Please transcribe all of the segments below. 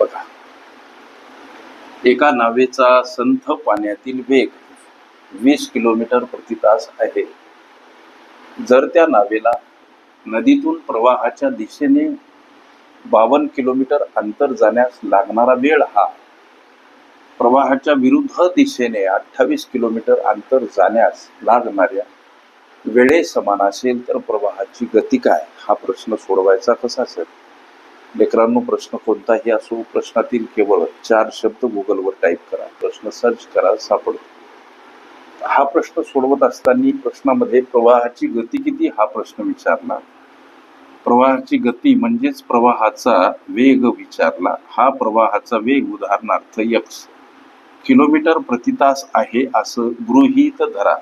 बघा. एका नावेचा संथ पाण्यातील वेग वीस किलोमीटर प्रति तास आहे. जर त्या नावेला नदीतून प्रवाहाच्या दिशेने बावन्न किलोमीटर अंतर जाण्यास लागणारा वेळ हा प्रवाहाच्या विरुद्ध दिशेने अठ्ठावीस किलोमीटर अंतर जाण्यास लागणाऱ्या वेळे समान असेल तर प्रवाहाची गती काय? हा प्रश्न सोडवायचा कसा असेल लेकरांनो प्रश्न कोणताही असो प्रश्नातील केवळ चार शब्द गुगलवर टाईप करा. प्रश्न सर्च करा सापडतो हा प्रश्न सोडवत असताना प्रश्नामध्ये प्रवाहाची गती किती हा प्रश्न विचारला प्रवाहाची गती म्हणजेच प्रवाहाचा वेग विचारला हा प्रवाहाचा वेग उदाहरणार्थ यक्स किलोमीटर प्रतितास आहे असं गृहीत धरा.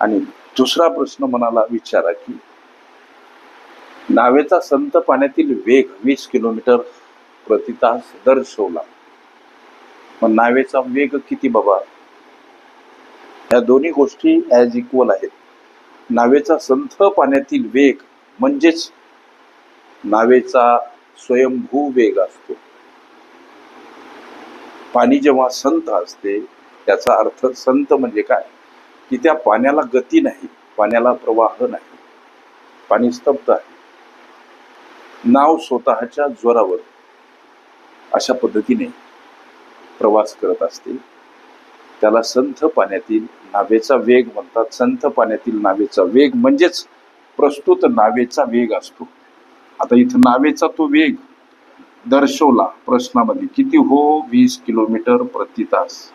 आणि दुसरा प्रश्न मनाला विचारा की नावेचा संत पाण्यातील वेग वीस किलोमीटर प्रति तास दर्शवला मग नावेचा वेग किती बाबा? या दोन्ही गोष्टी ॲज इक्वल आहेत. नावेचा संथ पाण्यातील वेग म्हणजेच नावेचा स्वयंभू वेग असतो. पाणी जेव्हा संत असते त्याचा अर्थ संत म्हणजे काय? की त्या पाण्याला गती नाही पाण्याला प्रवाह नाही. पाणी स्तब्ध आहे. नाव स्वतःच्या जोरावर अशा पद्धतीने प्रवास करत असते. त्याला संथ पाण्यातील नावेचा वेग म्हणतात. संथ पाण्यातील नावेचा वेग म्हणजेच प्रस्तुत नावेचा वेग असतो. आता इथं नावेचा तो वेग दर्शवला प्रश्नामध्ये. किती हो? वीस किलोमीटर प्रति तास.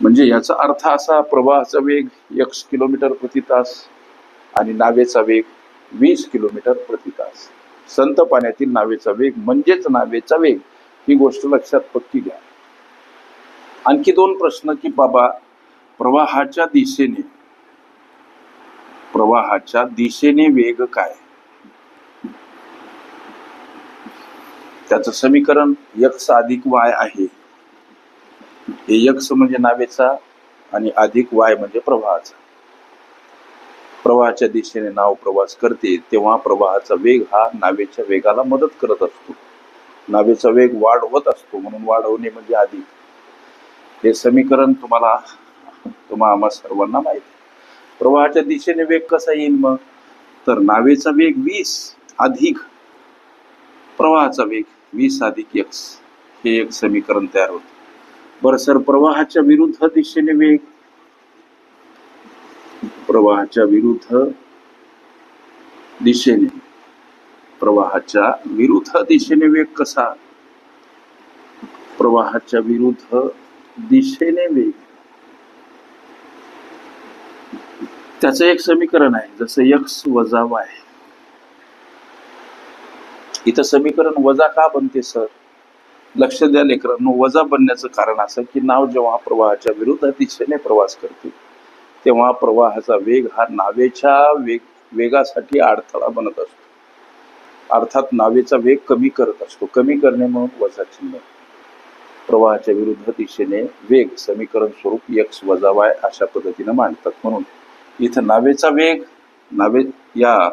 म्हणजे याचा अर्थ असा प्रवाहाचा वेग एक्स किलोमीटर प्रति तास आणि नावेचा वेग वीस किलोमीटर प्रति तास. संत पाण्यातील नावेचा वेग म्हणजेच नावेचा वेग ही गोष्ट लक्षात पक्की घ्या. आणखी दोन प्रश्न की बाबा प्रवाहाच्या दिशेने प्रवाहाच्या दिशेने वेग काय? त्याचं समीकरण यक्ष अधिक वाय आहे. हे यक्ष म्हणजे नावेचा आणि अधिक वाय म्हणजे प्रवाहाचा. प्रवाहाच्या दिशेने नाव प्रवास करते तेव्हा प्रवाहाचा वेग हा नावेच्या वेगाला मदत करत असतो. नावेचा वेग वाढवत असतो म्हणून वाढवणे म्हणजे आधी. हे समीकरण तुम्हाला तुम्हा आम्हा सर्वांना माहीत प्रवाहाच्या दिशेने वेग कसा येईल मग? तर नावेचा वेग वीस अधिक प्रवाहाचा वेग वीस अधिक एक्स हे एक समीकरण तयार होतं. बरं सर प्रवाहाच्या विरुद्ध दिशेने वेग प्रवाहाच्या विरुद्ध दिशेने. प्रवाहाच्या विरुद्ध दिशेने वेग कसा? प्रवाहाच्या विरुद्ध दिशेने वेग. त्याचं एक समीकरण आहे जसं यक्स वजा वाय. इथं समीकरण वजा का बनते सर? लक्ष द्या लेकरांनो वजा बनण्याचं कारण असं की नाव जेव्हा प्रवाहाच्या विरुद्ध दिशेने प्रवास करते तेव्हा प्रवाहाचा वेग हा नावेच्या वेग वेगासाठी अडथळा बनत असतो. अर्थात नावेचा वेग कमी करत असतो. कमी करणे म्हणून वजा चिन्ह. प्रवाहाच्या विरुद्ध दिशेने वेग समीकरण स्वरूप यक्ष वजा वाय अशा पद्धतीने मांडतात. म्हणून इथं नावेचा वेग नावे या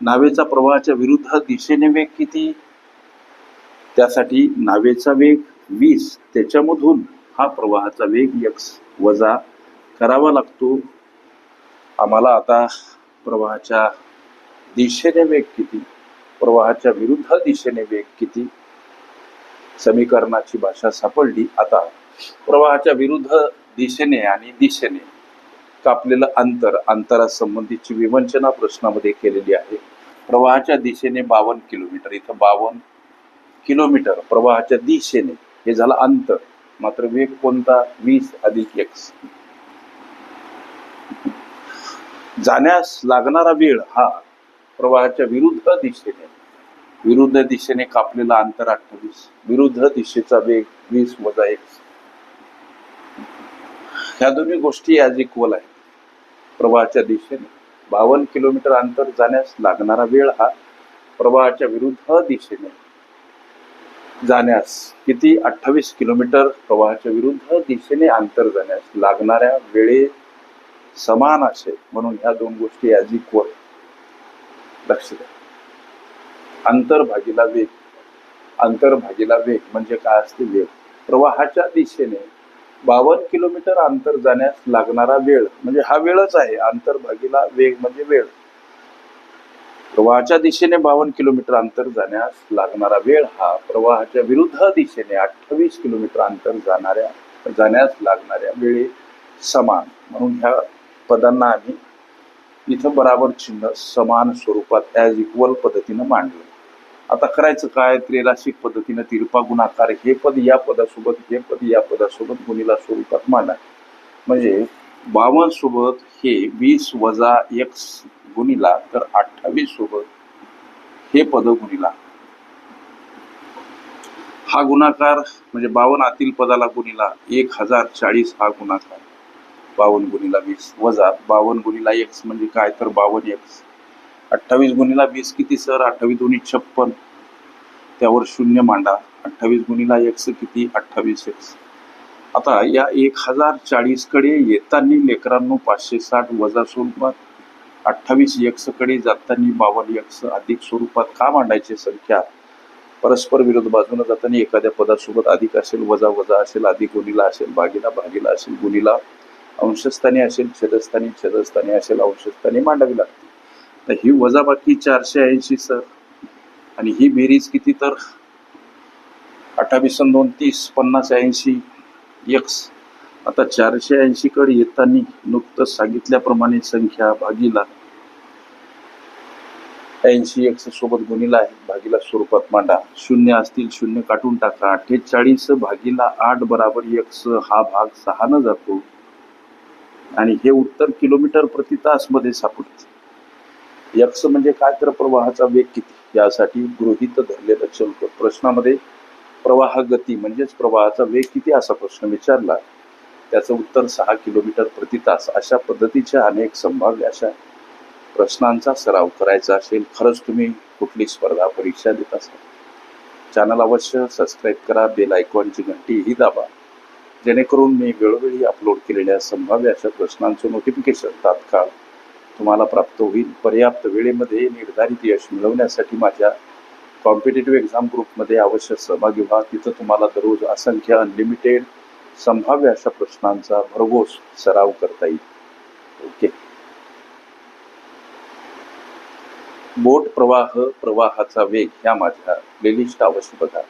नावेचा प्रवाहाच्या विरुद्ध दिशेने वेग किती? त्यासाठी नावेचा वेग वीस. त्याच्यामधून हा प्रवाहाचा वेग यक्ष वजा करावा लागतो. आम्हाला आता प्रवाहाच्या दिशेने वेग किती? प्रवाहाच्या विरुद्ध दिशेने वेग किती? समीकरणाची भाषा सापडली. आता प्रवाहाच्या विरुद्ध दिशेने आणि दिशेने कापलेलं अंतर अंतरासंबंधीची विवंचना प्रश्नामध्ये केलेली आहे. प्रवाहाच्या दिशेने बावन्न किलोमीटर इथं बावन्न किलोमीटर प्रवाहाच्या दिशेने हे झालं अंतर. मात्र वेग कोणता? वीस अधिक एक्स. जाण्यास लागणारा वेळ हा प्रवाहाच्या विरुद्ध दिशेने विरुद्ध दिशेने कापलेला अंतर अठ्ठावीस विरुद्ध दिशेचा वेग वीस वजा एक ह्या दोन्ही गोष्टी ॲज इक्वल आहेत. प्रवाहाच्या दिशेने बावन्न किलोमीटर अंतर जाण्यास लागणारा वेळ हा प्रवाहाच्या विरुद्ध दिशेने. जाण्यास किती? अठ्ठावीस किलोमीटर प्रवाहाच्या विरुद्ध दिशेने अंतर जाण्यास लागणाऱ्या वेळे समान असे. म्हणून ह्या दोन गोष्टी ॲज इक्वल लक्ष द्या. अंतर भागीला वेग. अंतर भागीला वेग म्हणजे काय असते? वेग. प्रवाहाच्या दिशेने बावन्न किलोमीटर अंतर जाण्यास लागणारा वेळ. म्हणजे हा वेळच आहे. अंतर भागीला वेग म्हणजे वेळ. प्रवाहाच्या दिशेने बावन्न किलोमीटर अंतर जाण्यास लागणारा वेळ हा प्रवाहाच्या विरुद्ध दिशेने अठ्ठावीस किलोमीटर अंतर जाणाऱ्या जाण्यास लागणाऱ्या वेळे समान. म्हणून ह्या पदांना आम्ही इथं बराबर चिन्ह समान स्वरूपात ॲज इक्वल पद्धतीनं मांडलं. आता करायचं काय? त्रिराशिक पद्धतीनं तिरपा गुणाकार हे पद या पदासोबत हे पद या पदासोबत गुणीला स्वरूपात मांडा. म्हणजे बावन्न सोबत हे वीस वजा एक्स गुणीला तर अठ्ठावीस सोबत हे पद गुणीला. हा गुणाकार म्हणजे बावन्न आतील पदाला गुणीला एक हजार चाळीस हा गुणाकार. बावन्न गुणीला वीस वजा बावन्न गुणीला एक्स म्हणजे काय? तर बावन्न एक्स अठ्ठावीस गुणीला वीस किती सर? अठ्ठावीस दोन्ही छप्पन. त्यावर शून्य मांडा. अठ्ठावीस गुणीला एक्स किती? अठ्ठावीस एक्स आता या एक हजार चाळीसकडे येताना लेकरांनो पाचशे साठ वजा स्वरूपात अठ्ठावीस एक्सकडे जाताना बावन्न एक्स अधिक स्वरूपात का मांडायची संख्या? परस्पर विरोध बाजूने जाताना एखाद्या पदासोबत अधिक असेल वजा वजा असेल अधिक गुणीला असेल भागीला भागीला असेल गुणीला अंशस्थानी असेल छेदस्थानी छेदस्थानी असेल अंशस्थानी मांडावी लागते. तर ही वजाबाकी चारशे ऐंशी सर. आणि ही बेरीज किती तर? अठ्ठावीस दोन तीस पन्नास ऐंशी एक्स आता चारशे ऐंशी कडे येताना नुकतंच सांगितल्याप्रमाणे संख्या भागीला. ऐंशी एक्स सोबत गुणिला आहे. भागीला स्वरूपात मांडा. शून्य असतील शून्य काढून टाका. अठ्ठेचाळीस भागीला आठ बराबर एक्स हा भाग सहानं जातो. आणि हे उत्तर किलोमीटर प्रति तासमध्ये सापडते. यक्ष म्हणजे काय तर प्रवाहाचा वेग किती? यासाठी गृहीत धरलेलं चलतो प्रश्नामध्ये प्रवाह गती म्हणजेच प्रवाहाचा वेग किती असा प्रश्न विचारला त्याचं उत्तर सहा किलोमीटर प्रति तास. अशा पद्धतीच्या अनेक संभाव्य अशा प्रश्नांचा सराव करायचा असेल खरंच तुम्ही कुठली स्पर्धा परीक्षा देत असाल. चॅनल अवश्य सबस्क्राईब करा बेल आयकॉनची घंटी ही दाबा. जेणेकरून मी वेळोवेळी अपलोड केलेल्या संभाव्य अशा प्रश्नांचं नोटिफिकेशन तात्काळ तुम्हाला प्राप्त होईल. पर्याप्त वेळेमध्ये निर्धारित यश मिळवण्यासाठी माझ्या कॉम्पिटेटिव्ह एक्झाम ग्रुपमध्ये अवश्य सहभागी व्हा. तिथं तुम्हाला दररोज असंख्य अनलिमिटेड संभाव्य अशा प्रश्नांचा भरघोस सराव करता येईल. ओके. बोट प्रवाह प्रवाहाचा वेग ह्या माझ्या प्लेलिस्ट अवश्य बघा.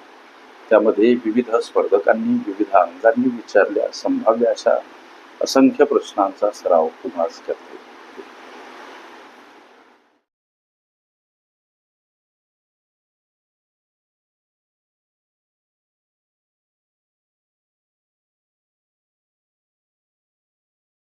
त्यामध्ये विविध स्पर्धकांनी विविध अंगांनी विचारल्या संभाव्य अशा असंख्य प्रश्नांचा सराव तुम्हाला करता